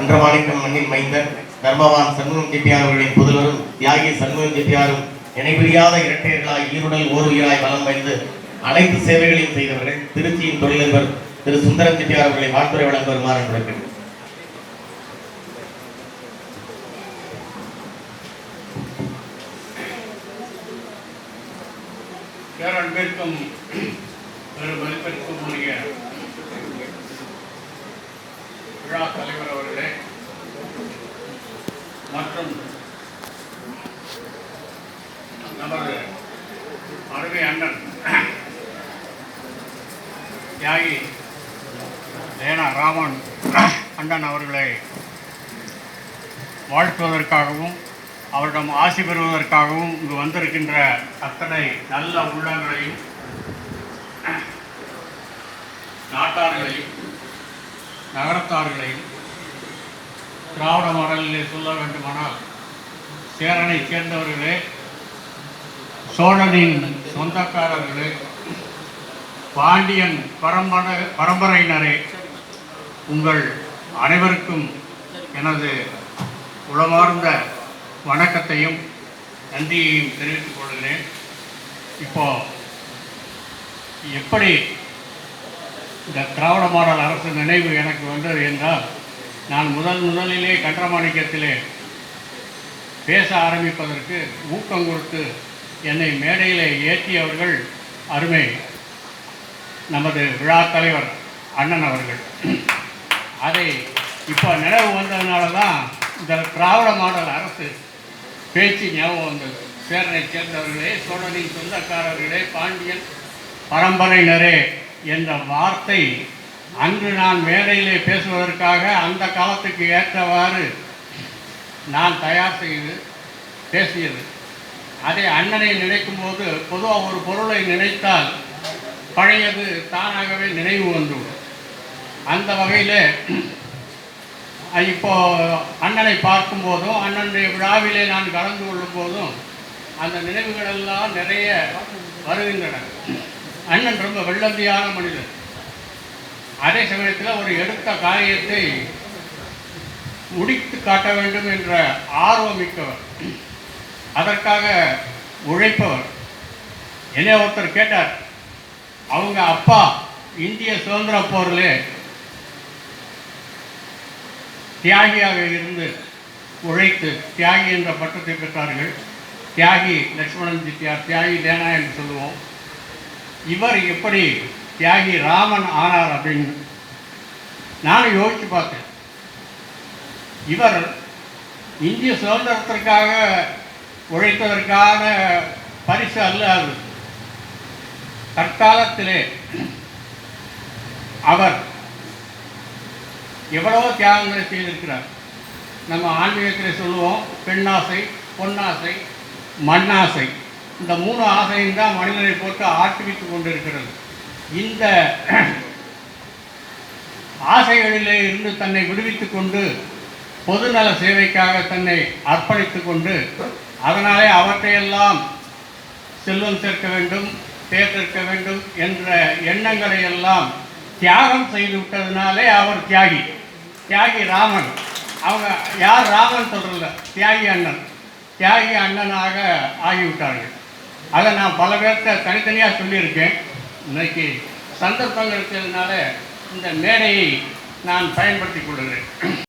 அன்றமாணிக்கம் மண்ணின் மைந்தர் தர்மவான் சண்முகம் செட்டியார் அவர்களின் புதல்வரும் தியாகி சண்முகம் செட்டியாரும் இணைபிரியாத இரட்டையர்களாய் ஈருடல் ஓர் உயிராய் வலம் வைந்து அனைத்து சேவைகளையும் செய்தவர்கள் திருச்சியின் தொழிலதிபர் திரு சுந்தரம் செட்டியார் அவர்களை வாழ்த்துறை வழங்க வருமாறு அன்புடன் பேரன்பிற்கும் பெரும் மதிப்பிற்கும் உரிய தலைவர் அவர்களே மற்றும் நமது அருமை அண்ணன் தியாகி லேனா ராமன் அண்ணன் அவர்களை வாழ்த்துவதற்காகவும் அவரிடம் ஆசி பெறுவதற்காகவும் இங்கு வந்திருக்கின்ற அத்தனை நல்ல உள்ளங்களையும் நாட்டார்களையும் நகரத்தார்களையும் திராவிட மாடலிலே சொல்ல வேண்டுமானால் சேரனை சேர்ந்தவர்களே சோழனின் சொந்தக்காரர்களே பாண்டியன் பரம்பர பரம்பரையினரே உங்கள் அனைவருக்கும் எனது உளமார்ந்த வணக்கத்தையும் நன்றியையும் தெரிவித்துக் கொள்கிறேன். இப்போ எப்படி இந்த திராவிட மாடல் அரசு நினைவு எனக்கு வந்தது என்றால் நான் முதல் முதலிலே கன்றமாணிக்கத்திலே பேச ஆரம்பிப்பதற்கு ஊக்கம் கொடுத்து என்னை மேடையிலே ஏற்றியவர்கள் அருமை நமது விழா தலைவர் அண்ணன் அவர்கள். அதை இப்போ நினைவு வந்ததுனால தான் இந்த திராவிட மாடல் அரசு பேச்சு ஞாபகம் வந்தது. சேரனை சேர்ந்தவர்களே சோழனின் சொந்தக்காரர்களே பாண்டியன் பரம்பரையினரே என்ற வார்த்தை அன்று நான் மேடையிலே பேசுவதற்காக அந்த காலத்துக்கு ஏற்றவாறு நான் தயார் செய்து பேசியது. அதே அண்ணனை நினைக்கும் போது பொதுவாக ஒரு பொருளை நினைத்தால் பழையது தானாகவே நினைவு வந்துவிடும். அந்த வகையில் இப்போ அண்ணனை பார்க்கும் போதும் அண்ணனுடைய விழாவிலே நான் கலந்து கொள்ளும் போதும் அந்த நினைவுகள் எல்லாம் நிறைய வருகின்றன. அண்ணன் ரொம்ப வெள்ளந்தியான மனிதன் அதே சமயத்தில் ஒரு எடுத்த காரியத்தை முடித்து காட்ட வேண்டும் என்ற ஆர்வமிக்கவர் அதற்காக உழைப்பவர். என்னை ஒருத்தர் கேட்டார் அவங்க அப்பா இந்திய சுதந்திர போரில் தியாகியாக இருந்து உழைத்து தியாகி என்ற பட்டத்தை பெற்றார்கள். தியாகி லட்சுமணன் தித்தியார் தியாகி தேனா என்று சொல்லுவோம். இவர் எப்படி தியாகி ராமன் ஆனார் அப்படின்னு நானும் யோசித்து பார்த்தேன். இவர் இந்திய சுதந்திரத்திற்காக உழைத்ததற்கான பரிசு அல்ல அது. தற்காலத்திலே அவர் எவ்வளவோ தியாகங்களை செய்திருக்கிறார். நம்ம ஆன்மீகத்தில் சொல்லுவோம் பெண்ணாசை பொன்னாசை மண்ணாசை. இந்த மூணு ஆசையும் தான் மனிதனை போட்டு ஆட்டுவித்து கொண்டிருக்கிறது. இந்த ஆசைகளிலே இருந்து தன்னை விடுவித்துக் கொண்டு பொதுநல சேவைக்காக தன்னை அர்ப்பணித்துக் கொண்டு அதனாலே அவற்றையெல்லாம் செல்வம் சேர்க்க வேண்டும் பேர் சேர்க்க வேண்டும் என்ற எண்ணங்களை எல்லாம் தியாகம் செய்து விட்டதுனாலே அவர் தியாகி. தியாகி ராமன். அவங்க யார் ராமன் சொல்றல தியாகி அண்ணன். தியாகி அண்ணனாக ஆகிவிட்டார்கள். அதை நான் பல பேர்த்த தனித்தனியாக சொல்லியிருக்கேன். இன்னைக்கு சந்தர்ப்பங்கள் இருக்கிறதுனால இந்த மேடையை நான் பயன்படுத்திக் கொள்கிறேன்.